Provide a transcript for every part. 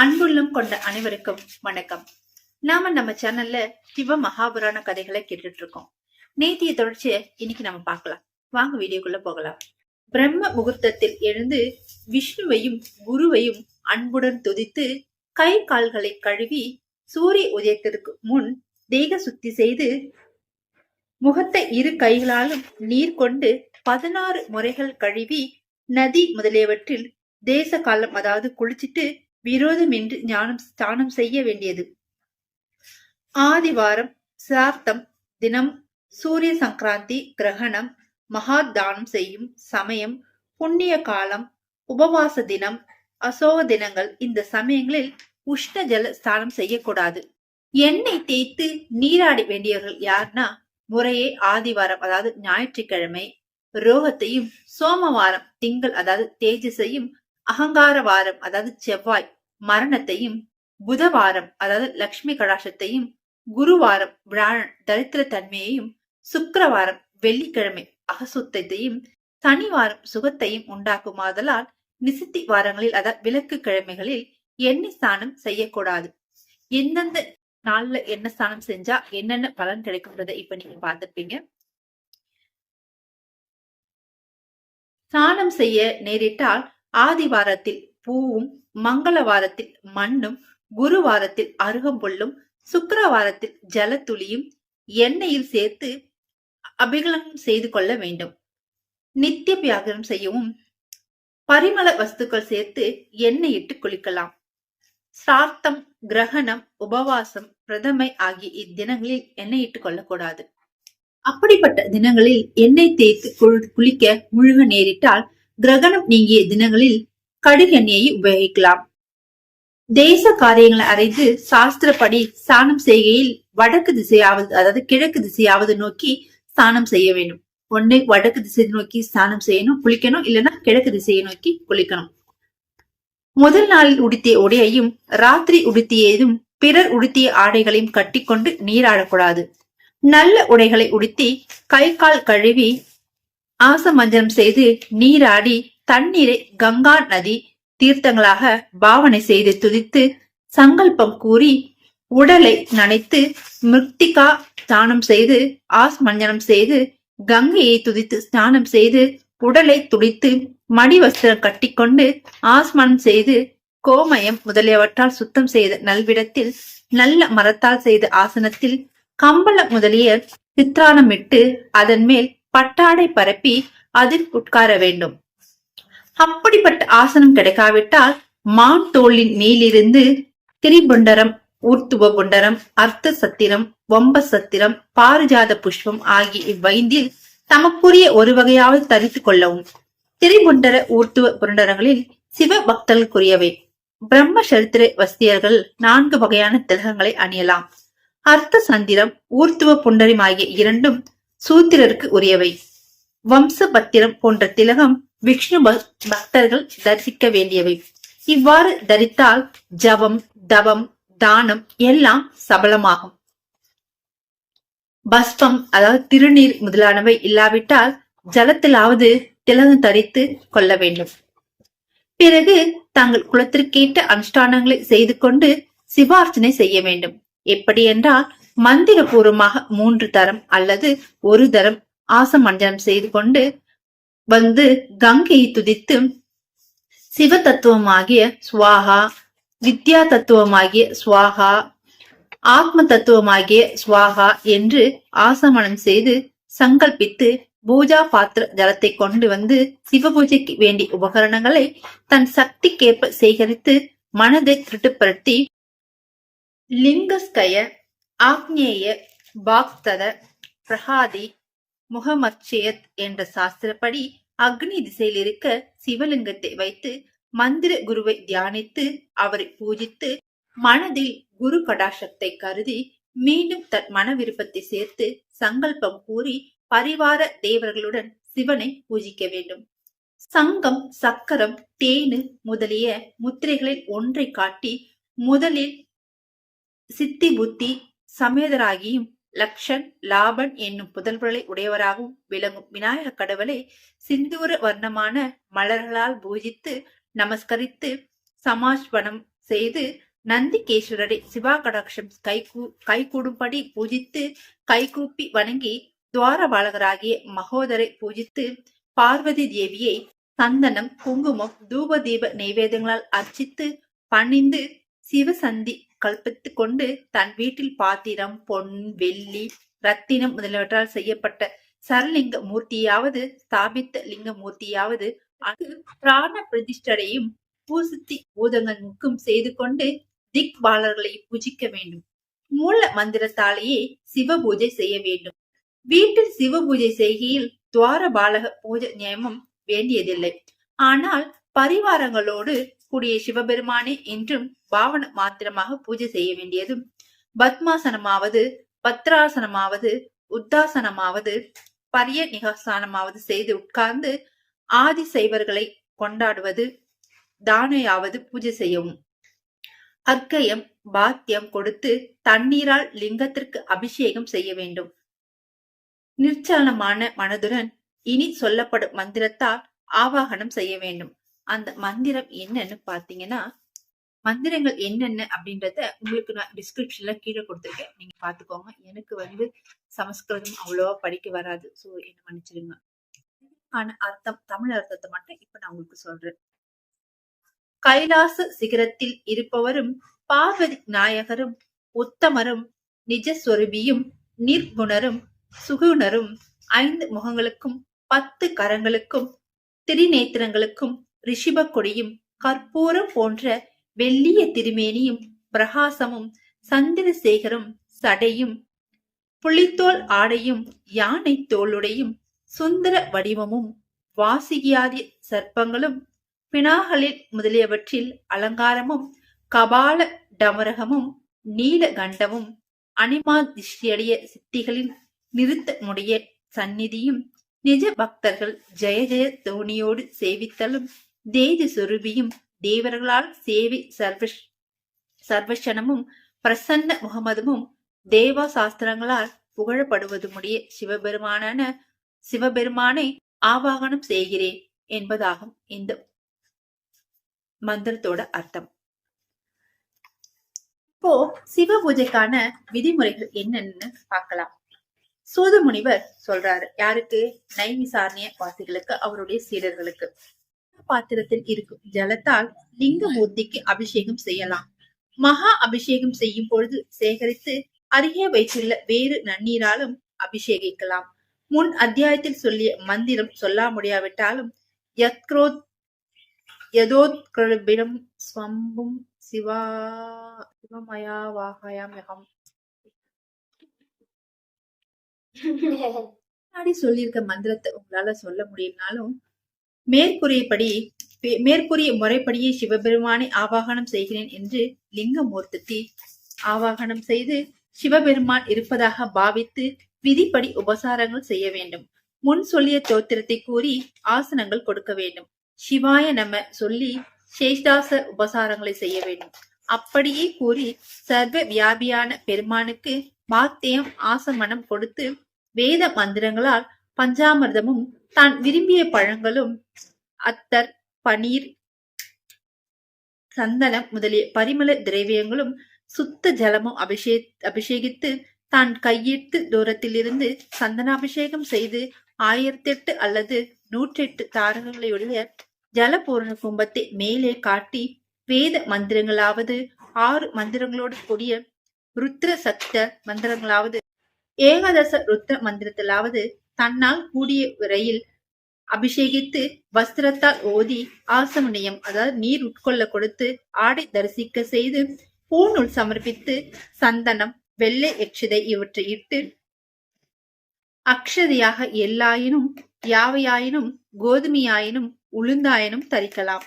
அன்புள்ளம் கொண்ட அனைவருக்கும் வணக்கம். நாம நம்ம சேனல்ல சிவ மகாபுராண கதைகளை கேட்டுட்டு இருக்கோம் நேத்திய தொடர்ச்சிய இன்னைக்கு நம்ம பார்க்கலாம். வாங்க வீடியோக்குள்ள போகலாம். பிரம்ம முகூர்த்தத்தில் எழுந்து விஷ்ணுவையும் குருவையும் அன்புடன் துதித்து கை கால்களை கழுவி சூரிய உதயத்திற்கு முன் தேக சுத்தி செய்து முகத்தை இரு கைகளாலும் நீர் கொண்டு பதினாறு முறைகள் கழுவி நதி முதலியவற்றில் தேச காலம் அதாவது குளிச்சிட்டு விரோதமின்றி ஞானம் ஸ்தானம் செய்ய வேண்டியது. ஆதிவாரம் சிரார்த்தம் தினம் சூரிய சங்கராந்தி கிரகணம் மகாதானம் செய்யும் சமயம் புண்ணிய காலம் உபவாச தினம் அசோக தினங்கள் இந்த சமயங்களில் உஷ்ண ஜல ஸ்தானம் செய்யக்கூடாது. எண்ணெய் தேய்த்து நீராடி வேண்டியவர்கள் யார்னா முறையே ஆதிவாரம் அதாவது ஞாயிற்றுக்கிழமை ரோகத்தையும் சோமவாரம் திங்கள் அதாவது தேஜஸையும் அகங்கார வாரம் அதாவது செவ்வாய் மரணத்தையும் புதவாரம் அதாவது லக்ஷ்மி கடாசத்தையும் குருவாரம் வியாழன் தரித்திர தன்மையையும் சுக்கரவாரம் வெள்ளிக்கிழமை அகசுத்தத்தையும் சனிவாரம் சுகத்தையும் உண்டாக்குமாதலால் நிசித்தி வாரங்களில் அதாவது விளக்கு கிழமைகளில் எண்ணெய் ஸ்நானம் செய்யக்கூடாது. எந்தெந்த நாள்ல என்ன ஸ்நானம் செஞ்சா என்னென்ன பலன் கிடைக்கும்ன்றதை இப்ப நீங்க பார்த்திருப்பீங்க. ஸ்நானம் செய்ய நேரிட்டால் ஆதிவாரத்தில் பூவும் மங்களவாரத்தில் மண்ணும் குருவாரத்தில் அருகம்புல்லும் சுக்கரவாரத்தில் ஜலத்துளியும் எண்ணெயில் சேர்த்து அபிகலனம் செய்து கொள்ள வேண்டும். நித்திய வியாகரம் செய்யவும் பரிமள வஸ்துக்கள் சேர்த்து எண்ணெய் இட்டு குளிக்கலாம். சார்த்தம் கிரகணம் உபவாசம் பிரதமை ஆகிய இத்தினங்களில் எண்ணெய் இட்டு கொள்ளக்கூடாது. அப்படிப்பட்ட தினங்களில் எண்ணெய் தேய்த்து குளி- குளிக்க முழுக நேரிட்டால் கிரகணம் நீங்கிய தினங்களில் கடுகெண்ணெயை உபயோகிக்கலாம். தேச காரியங்களை அறிந்து சாஸ்திரப்படி ஸ்நானம் செய்கையில் வடக்கு திசையாவது அதாவது கிழக்கு திசையாவது நோக்கி ஸ்நானம் செய்ய வேண்டும். ஒண்ணு வடக்கு திசை நோக்கி ஸ்நானம் செய்யணும் குளிக்கணும் இல்லைன்னா கிழக்கு திசையை நோக்கி குளிக்கணும். முதல் நாளில் உடுத்திய உடையையும் ராத்திரி உடுத்தியதும் பிறர் உடுத்திய ஆடைகளையும் கட்டிக்கொண்டு நீராடக்கூடாது. நல்ல உடைகளை உடுத்தி கை கால் கழுவி ஆசமஞ்சனம் செய்து நீராடி தண்ணீரை கங்கா நதி தீர்த்தங்களாக பாவனை செய்து துதித்து சங்கல்பம் கூறி உடலை நனைத்து மிருத்திகா ஸ்நானம் செய்து ஆஸ்மஞ்சனம் செய்து கங்கையை துதித்து ஸ்நானம் செய்து உடலை துடித்து மடி வஸ்திரம் கட்டிக்கொண்டு ஆஸ்மனம் செய்து கோமயம் முதலியவற்றால் சுத்தம் செய்த நல்விடத்தில் நல்ல மரத்தால் செய்த ஆசனத்தில் கம்பள முதலிய சித்திரானமிட்டு அதன் மேல் பட்டாடை பரப்பி அதில் உட்கார வேண்டும். அப்படிப்பட்ட ஆசனம் கிடைக்காவிட்டால் மான் தோளின் மேலிருந்து திரிபுண்டரம் ஊர்த்துவ புண்டரம் அர்த்த சத்திரம் வம்ப சத்திரம் பாரிஜாத புஷ்பம் ஆகிய இவ்வைந்தில் தமக்குரிய ஒரு வகையாவது தரித்து கொள்ளவும். திரிபுண்டர ஊர்த்துவ புண்டரங்களில் சிவ பக்தர்களுக்குரியவை. பிரம்ம சரித்திர வஸ்தியர்கள் நான்கு வகையான திலகங்களை அணியலாம். அர்த்த சந்திரம் ஊர்த்துவ புண்டரம் ஆகிய இரண்டும் சூத்திரருக்கு உரியவை. வம்ச பத்திரம் போன்ற திலகம் விஷ்ணு பக்தர்கள் தரிசிக்க வேண்டியவை. இவ்வாறு தரித்தால் ஜபம் தவம் தானம் எல்லாம் சபலமாகும். பஸ்பம் அதாவது திருநீர் முதலானவை இல்லாவிட்டால் ஜலத்திலாவது திலகம் தரித்து கொள்ள வேண்டும். பிறகு தாங்கள் குலத்திற்கேற்ற அனுஷ்டானங்களை செய்து கொண்டு சிவார்ச்சனை செய்ய வேண்டும். எப்படி என்றால் மந்திரபூர்வமாக மூன்று தரம் அல்லது ஒரு தரம் ஆசமஞ்சனம் செய்து கொண்டு வந்து கங்கையை துதித்து சிவ தத்துவமாகிய சுவாகா வித்யா தத்துவமாகிய சுவாகா ஆத்ம தத்துவமாகிய சுவாகா என்று ஆசமனம் செய்து சங்கல்பித்து பூஜா பாத்திர ஜலத்தை கொண்டு வந்து சிவ பூஜைக்கு வேண்டிய உபகரணங்களை தன் சக்திக்கேற்ப சேகரித்து மனதை திருட்டுப்படுத்தி லிங்கஸ்கய ஆக்னேய பாக்தத பிரகாதி முகமச்சேத் என்ற சாஸ்திரப்படி அக்னி திசையில் இருக்க சிவலிங்கத்தை வைத்து மந்திர குருவை தியானித்து அவரை பூஜித்து மனதில் குரு கடாசத்தை கருதி மீண்டும் தன் மன விருப்பத்தை சேர்த்து சங்கல்பம் கூறி பரிவார தேவர்களுடன் சிவனை பூஜிக்க வேண்டும். சங்கம் சக்கரம் தேனு முதலிய முத்திரைகளில் ஒன்றை காட்டி முதலில் சித்தி புத்தி சமேதராகியும் லக்ஷன் லாபன் என்னும் புதல்வர்களை உடையவராகவும் விளங்கும் விநாயக கடவுளை சிந்தூர வர்ணமான மலர்களால் பூஜித்து நமஸ்கரித்து சமாஷ்வனம் செய்து நந்திகேஸ்வரரை சிவா கடாட்சம் கைகூ கைகூடும்படி பூஜித்து கைகூப்பி வணங்கி துவாரபாலகராகிய மகோதரை பூஜித்து பார்வதி தேவியை சந்தனம் குங்குமம் தூப தீப நைவேதங்களால் அர்ச்சித்து பணிந்து சிவசந்தி கல்பித்துக் கொண்டு தன் வீட்டில் பாத்திரம் பொன் வெள்ளி ரத்தினம் முதலியவற்றால் செய்யப்பட்ட சரலிங்க மூர்த்தியாவது ஸ்தாபித்த லிங்க மூர்த்தியாவது அது பிராண பிரதிஷ்டரையும் பூசுத்தி பூதங்களுக்கும் செய்து கொண்டு திக்பாலர்களை பூஜிக்க வேண்டும். மூல மந்திரத்தாலேயே சிவ பூஜை செய்ய வேண்டும். வீட்டில் சிவ பூஜை செய்கையில் துவார பாலக பூஜை நியமம் வேண்டியதில்லை. ஆனால் பரிவாரங்களோடு கூடிய சிவபெருமானே என்றும் பாவன மாத்திரமாக பூஜை செய்ய வேண்டியதும். பத்மாசனமாவது பத்ராசனமாவது உத்தாசனமாவது பரிய நிகாசனமாவது செய்து உட்கார்ந்து ஆதி சைவர்களை கொண்டாடுவது தானையாவது பூஜை செய்யவும். அர்க்கயம் பாத்தியம் கொடுத்து தண்ணீரால் லிங்கத்திற்கு அபிஷேகம் செய்ய வேண்டும். நிர்ச்சலனமான மனதுடன் இனி சொல்லப்படும் மந்திரத்தால் ஆவாகனம் செய்ய வேண்டும். அந்த மந்திரம் என்னன்னு பாத்தீங்கன்னா மந்திரங்கள் என்னென்ன அப்படின்றத உங்களுக்கு நான் டிஸ்கிரிப்ஷன்ல கீழே கொடுத்துருக்கேன். நீங்க பாத்துக்கோங்க. எனக்கு வந்து சமஸ்கிருதம் அவ்வளவா படிக்க வராது. சோ என்ன மன்னிச்சிருங்க ஆன அர்த்தம் தமிழ் அர்த்தத்தை மட்டும் இப்ப நான் உங்களுக்கு சொல்றேன். கைலாச சிகரத்தில் இருப்பவரும் பார்வதி நாயகரும் உத்தமரும் நிஜஸ்வரூபியும் நிர்குணரும் சுகுணரும் ஐந்து முகங்களுக்கும் பத்து கரங்களுக்கும் திரிநேத்திரங்களுக்கும் ரிஷிபக்கொடியும் கற்பூரம் போன்ற வெள்ளிய திருமேனியும் பிரகாசமும் சந்திரசேகரும் சடையும் புலித்தோல் ஆடையும் யானை தோளுடையும் சுந்தர வடிவமும் வாசிகியாதி சர்ப்பங்களும் பினாகளில் முதலியவற்றில் அலங்காரமும் கபால டமரகமும் நீலகண்டமும் அனிமாதிஷ்டியடைய சித்திகளின் நிறுத்த முடிய சந்நிதியும் நிஜ பக்தர்கள் ஜெய ஜெய தோணியோடு சேவித்தலும் தேதி சொருபியும் தேவர்களால் சேவை சர்வஷ் சர்வசனமும் பிரசன்ன முகமதுமும் தேவா சாஸ்திரங்களால் புகழப்படுவதுமுடைய சிவபெருமானான சிவபெருமானை ஆவாகனம் செய்கிறேன் என்பதாகும் இந்த மந்திரத்தோட அர்த்தம். இப்போ சிவ பூஜைக்கான விதிமுறைகள் என்னன்னு பார்க்கலாம். சூத முனிவர் சொல்றாரு யாருக்கு? நைவிசாரணைய வாசிகளுக்கு அவருடைய சீடர்களுக்கு. பாத்திரத்தில் இருக்கும் ஜலத்தால் லிங்க மூர்த்திக்கு அபிஷேகம் செய்யலாம். மகா அபிஷேகம் செய்யும் பொழுது சேகரித்து அருகே வைத்துள்ள வேறு நன்னீராலும் அபிஷேகிக்கலாம். முன் அத்தியாயத்தில் சொல்லிய மந்திரம் சொல்ல முடியாவிட்டாலும் யத்க்ரோத் யதோத்கிருபிடம் ஸ்வம்பும் சிவா சிவமயாவாகயாம் யகம். முன்னாடி சொல்லியிருக்க மந்திரத்தை உங்களால சொல்ல முடியும்னாலும் மேற்கூறியபடி மேற்கூறிய முறைப்படியே சிவபெருமானை ஆவாகனம் செய்கிறேன் என்று லிங்கமூர்த்தி ஆவாகனம் செய்து சிவபெருமான் இருப்பதாக பாவித்து விதிப்படி உபசாரங்கள் செய்ய வேண்டும். முன் சொல்லிய தோத்திரத்தை கூறி ஆசனங்கள் கொடுக்க வேண்டும். சிவாய நம சொல்லி சேஷ்டாச உபசாரங்களை செய்ய வேண்டும். அப்படியே கூறி சர்வ வியாபியான பெருமானுக்கு வாத்தியம் ஆசமனம் கொடுத்து வேத மந்திரங்களால் பஞ்சாமிர்தமும் தான் விரும்பிய பழங்களும் அத்தர் பனீர் சந்தனம் முதலிய பரிமள திரவியங்களும் சுத்த ஜலமும் அபிஷே அபிஷேகித்து தான் கையெட்டு தூரத்திலிருந்து சந்தனாபிஷேகம் செய்து ஆயிரத்தெட்டு அல்லது நூற்றெட்டு தாரகங்களையுடைய ஜலபூரண கும்பத்தை மேலே காட்டி வேத மந்திரங்களாவது ஆறு மந்திரங்களோடு கூடிய ருத்ர சக்த மந்திரங்களாவது ஏகாதச ருத்ர மந்திரத்திலாவது தன்னால் கூடிய விரையில் அபிஷேகித்து வஸ்திரத்தால் ஓதி ஆசமணியம் அதாவது நீர் உட்கொள்ள கொடுத்து ஆடை தரிசிக்க செய்து பூநூல் சமர்ப்பித்து சந்தனம் வெள்ளை எச்சிதை இவற்றை இட்டு அக்ஷதையாக எல்லாயினும் யாவையாயினும் கோதுமையாயினும் உளுந்தாயினும் தரிக்கலாம்.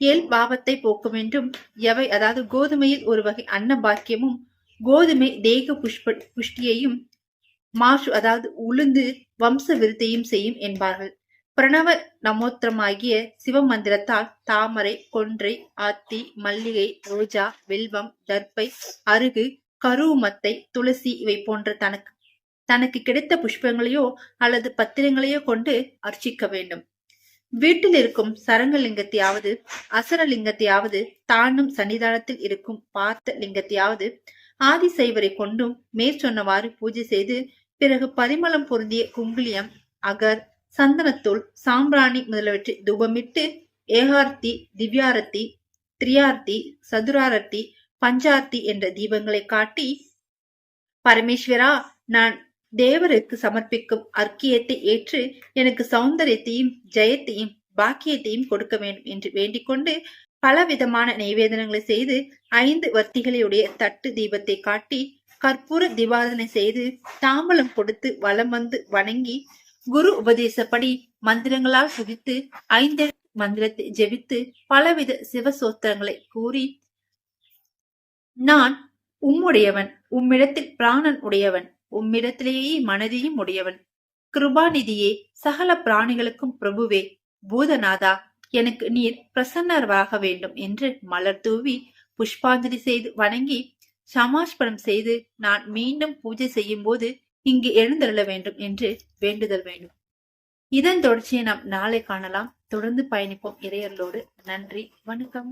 எல் பாவத்தை போக்கும் என்றும் எவை அதாவது கோதுமையில் ஒரு வகை அன்ன பாக்கியமும் கோதுமை தேக புஷ்ப புஷ்டியையும் மாஷு அதாவது உளுந்து வம்ச விருத்தையும் செய்யும் என்பார்கள். பிரணவ நமோத்திரமாகிய சிவமந்திரத்தால் தாமரை கொன்றை ஆத்தி மல்லிகை ரோஜா வெல்வம் தர்ப்பை அருகு கருவுமத்தை துளசி இவை போன்ற தனக்கு தனக்கு கிடைத்த புஷ்பங்களையோ அல்லது பத்திரங்களையோ கொண்டு அர்ச்சிக்க வேண்டும். வீட்டில் இருக்கும் சரங்கலிங்கத்தையாவது அசரலிங்கத்தையாவது தானும் சன்னிதானத்தில் இருக்கும் பார்த்த லிங்கத்தையாவது ஆதிசைவரை கொண்டும் மேற்சொன்னவாறு பூஜை செய்து பிறகு பரிமளம் பொருந்திய குங்குளியம் அகர் சந்தனத்தூள் சாம்பிராணி முதலியவற்றை தூபமிட்டு ஏகார்த்தி திவ்யாரத்தி திரியார்த்தி சதுராரத்தி பஞ்சார்த்தி என்ற தீபங்களை காட்டி பரமேஸ்வரா நான் தேவருக்கு சமர்ப்பிக்கும் அர்க்கியத்தை ஏற்று எனக்கு சௌந்தரியத்தையும் ஜெயத்தையும் பாக்கியத்தையும் கொடுக்க வேண்டும் என்று வேண்டிக் கொண்டு பலவிதமான நைவேதனங்களை செய்து ஐந்து வர்த்திகளையுடைய தட்டு தீபத்தை காட்டி கற்பூர திவாதனை செய்து தாம்பலம் கொடுத்து வலம் வந்து வணங்கி குரு உபதேசப்படி மந்திரங்களால் சுதித்து ஐந்து மந்திரத்தை ஜெபித்து பலவித சிவசோத்திரங்களை கூறி நான் உம்முடையவன் உம்மிடத்தில் பிராணன் உடையவன் உம்மிடத்திலேயே மனதையும் உடையவன். கிருபாநிதியே சகல பிராணிகளுக்கும் பிரபுவே பூதநாதா எனக்கு நீர் பிரசன்னர்வாக வேண்டும் என்று மலர் தூவி புஷ்பாஞ்சலி செய்து வணங்கி சமாஷ்பரம் செய்து நான் மீண்டும் பூஜை செய்யும் போது இங்கு எழுந்தருள வேண்டும் என்று வேண்டுதல் வேண்டும். இதன் தொடர்ச்சியை நாம் நாளை காணலாம். தொடர்ந்து பயணிப்போம் இறையர்களோடு நன்றி. வணக்கம்.